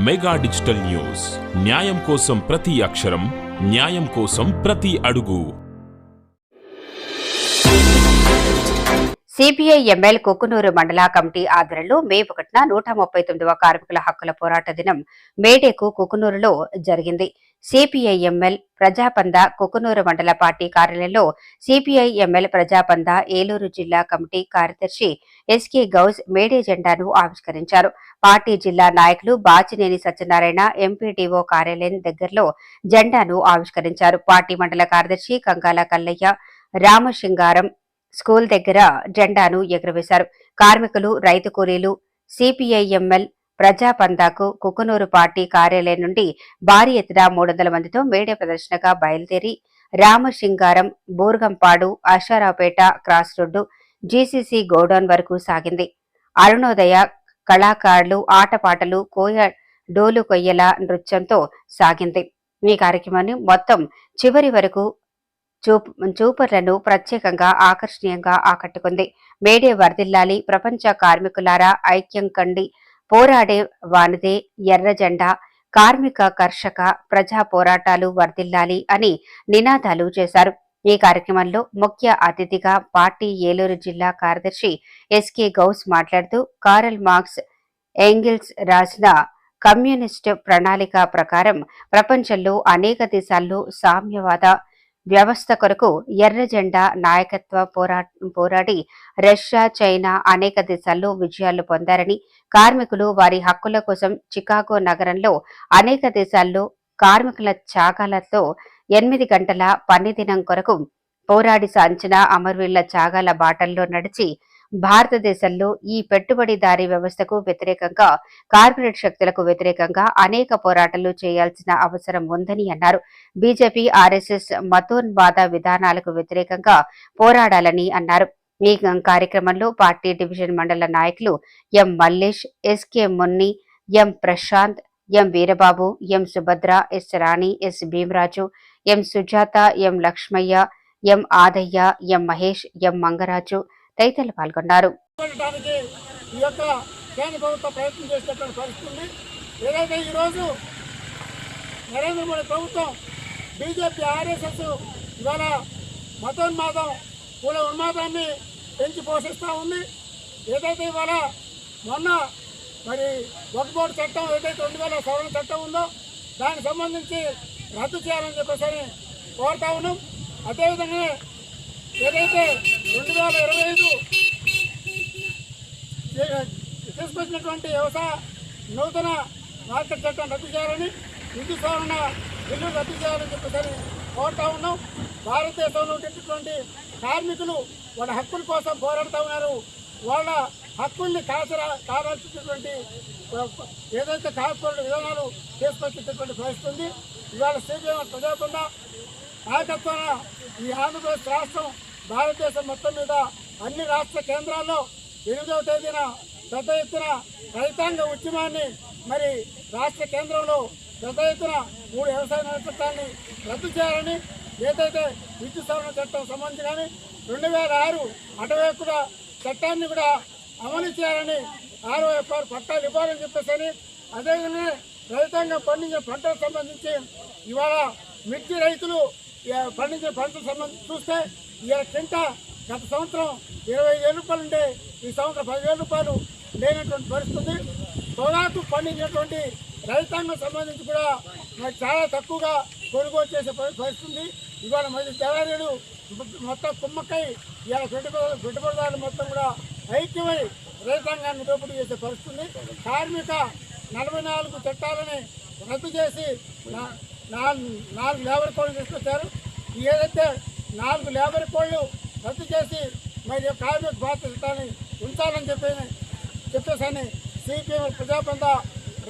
Mega digital news. న్యాయం కోసం ప్రతి అక్షరం న్యాయం కోసం ప్రతి అడుగు. సిపిఐ ఎంఎల్ కుకునూరు మండల కమిటీ ఆధ్వర్యంలో మే ఒకటిన నూట ముప్పై తొమ్మిదవ కార్మికుల హక్కుల పోరాట దినం మేడేకు కుకునూరులో జరిగింది. సిపిఐ ఎంఎల్ ప్రజాపంద కుకునూరు మండల పార్టీ కార్యాలయంలో సిపిఐ ఎంఎల్ ప్రజాపంద ఏలూరు జిల్లా కమిటీ కార్యదర్శి ఎస్కే గౌజ్ మేడే జెండాను ఆవిష్కరించారు. పార్టీ జిల్లా నాయకులు బాచినేని సత్యనారాయణ ఎంపీడీఓ కార్యాలయం దగ్గరలో జెండాను ఆవిష్కరించారు. పార్టీ మండల కార్యదర్శి కంగాల కల్లయ్య రామశింగారం స్కూల్ దగ్గర జెండాను ఎగురవేశారు. కార్మికులు రైతు కూలీలు సిపిఐఎంఎల్ ప్రజాపందాకు కుకునూరు పార్టీ కార్యాలయం నుండి భారీ ఎత్తున మూడు వందల మందితో మేడే ప్రదర్శనగా బయలుదేరి Ramasingaram Burgampadu Asharaopeta cross road GCC godown వరకు సాగింది. అరుణోదయ కళాకారులు ఆటపాటలు కోయ డోలు కొయ్యల నృత్యంతో సాగింది. ఈ కార్యక్రమాన్ని మొత్తం చివరి వరకు చూపు చూపర్లను ప్రత్యేకంగా ఆకర్షణీయంగా ఆకట్టుకుంది. మేడే వర్దిల్లాలి ప్రపంచ కార్మికులారా ఐక్యం కండి. పోరాడే వానదే ఎర్ర జెండా. కార్మిక కర్షక ప్రజా పోరాటాలు వర్దిల్లాలి అని నినాదాలు చేశారు. ఈ కార్యక్రమంలో ముఖ్య అతిథిగా పార్టీ ఏలూరు జిల్లా కార్యదర్శి ఎస్కే గౌస్ మాట్లాడుతూ కారల్ మార్క్స్ ఎంగిల్స్ రాసిన కమ్యూనిస్టు ప్రణాళిక ప్రకారం ప్రపంచంలో అనేక దేశాల్లో సామ్యవాద వ్యవస్థ కొరకు ఎర్ర జెండా నాయకత్వ పోరా పోరాడి రష్యా చైనా అనేక దేశాల్లో విజయాలు పొందారని కార్మికులు వారి హక్కుల కోసం చికాగో నగరంలో అనేక దేశాల్లో కార్మికుల త్యాగాలతో ఎనిమిది గంటల పని దినం కొరకు పోరాడి సాంచిన అమరవీళ్ళ త్యాగాల బాటల్లో నడిచి భారతదేశంలో ఈ పెట్టుబడిదారీ వ్యవస్థకు వ్యతిరేకంగా కార్పొరేట్ శక్తులకు వ్యతిరేకంగా అనేక పోరాటాలు చేయాల్సిన అవసరం ఉందని అన్నారు. బీజేపీ ఆర్ఎస్ఎస్ మతోన్వాద విధానాలకు వ్యతిరేకంగా పోరాడాలని అన్నారు. ఈ కార్యక్రమంలో పార్టీ డివిజన్ మండల నాయకులు M Mallesh SK Munni M Prashanth M Veerababu M Subhadra S Rani S Bheemaraju M Sujatha M Lakshmaiah M Adaiah M Mahesh M Mangaraju తదితరులు పాల్గొన్నారు. ఈ యొక్క కేంద్ర ప్రభుత్వం ప్రయత్నం చేసేటువంటి పరిస్థితి ఉంది ఏదైతే ఈరోజు నరేంద్ర మోడీ ప్రభుత్వం బీజేపీ ఆర్ఎస్ఎస్ ఇవాళ మతోన్మాదం కుల ఉన్మాదాన్ని పెంచి పోషిస్తూ ఉంది. ఏదైతే ఇవాళ మొన్న మరి వక్బోర్డు చట్టం ఏదైతే రెండు వేల సవరణ చట్టం ఉందో దానికి సంబంధించి రద్దు చేయాలని చెప్పేసి కోరుతా ఉన్నాం. అదేవిధంగా ఏదైతే రెండు వేల ఇరవై ఐదు తీసుకొచ్చినటువంటి వ్యవసాయ నూతన మార్కెట్ చట్టం రద్దు చేయాలని విద్యుత్ సవరణ బిల్లు రద్దు చేయాలని చెప్పేసరి కోరుతా ఉన్నాం. భారతదేశంలో ఉండేటటువంటి కార్మికులు వాళ్ళ హక్కుల కోసం పోరాడుతూ ఉన్నారు. వాళ్ళ హక్కుల్ని కాసరా కావాల్సినటువంటి ఏదైతే కార్పొరేట్ విధానాలు తీసుకొచ్చేటటువంటి పరిస్థితుంది ఇవాళ సిపిఎం ప్రజాకుండా నాయకత్వాన ఈ ఆంధ్రప్రదేశ్ రాష్ట్రం భారతదేశం మొత్తం మీద అన్ని రాష్ట్ర కేంద్రాల్లో ఎనిమిదవ తేదీన పెద్ద ఎత్తున రైతాంగ ఉద్యమాన్ని మరి రాష్ట్ర కేంద్రంలో పెద్ద ఎత్తున మూడు వ్యవసాయ చట్టాన్ని రద్దు చేయాలని ఏదైతే విద్యుత్ సవరణ చట్టం సంబంధించి కానీ రెండు వేల ఆరు అటవేకుల చట్టాన్ని కూడా అమలు చేయాలని ఆరు ఎకరాలు పట్టాలు ఇవ్వాలని చెప్పేసి అదేవిధంగా రైతాంగం పండించే పంటలకు సంబంధించి ఇవాళ మిర్చి రైతులు ఇక పండించే పంటలకు సంబంధించి చూస్తే ఇవాళ కింట గత సంవత్సరం ఇరవై వేల రూపాయలు ఉండే ఈ సంవత్సరం పదివేల రూపాయలు లేనటువంటి పరిస్థితి. ఉంది పొగాకు పండించినటువంటి రైతాంగం సంబంధించి కూడా మరి చాలా తక్కువగా కొనుగోలు చేసే పరిస్థితి. ఇవాళ మరి దళారీలు మొత్తం కుమ్మక్కై ఇవాళ పెట్టుబడి పెట్టుబడిదారులు మొత్తం కూడా ఐక్యమై రైతాంగాన్ని దోపిడీ చేసే పరిస్థితి. కార్మిక నలభై నాలుగు చట్టాలని రద్దు చేసి నా- నాలుగు నాలుగు లేబర్ కోళ్ళు తీసుకొచ్చారు. ఏదైతే నాలుగు లేబర్ కోళ్ళు రద్దు చేసి మరి కార్మిక బాధ్యతని ఉంచాలని చెప్పి చెప్పేసని సిపిఎం ప్రజాబంధ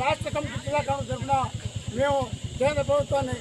రాష్ట్ర కమిటీ జిల్లా కమిటీ తరఫున మేము కేంద్ర ప్రభుత్వాన్ని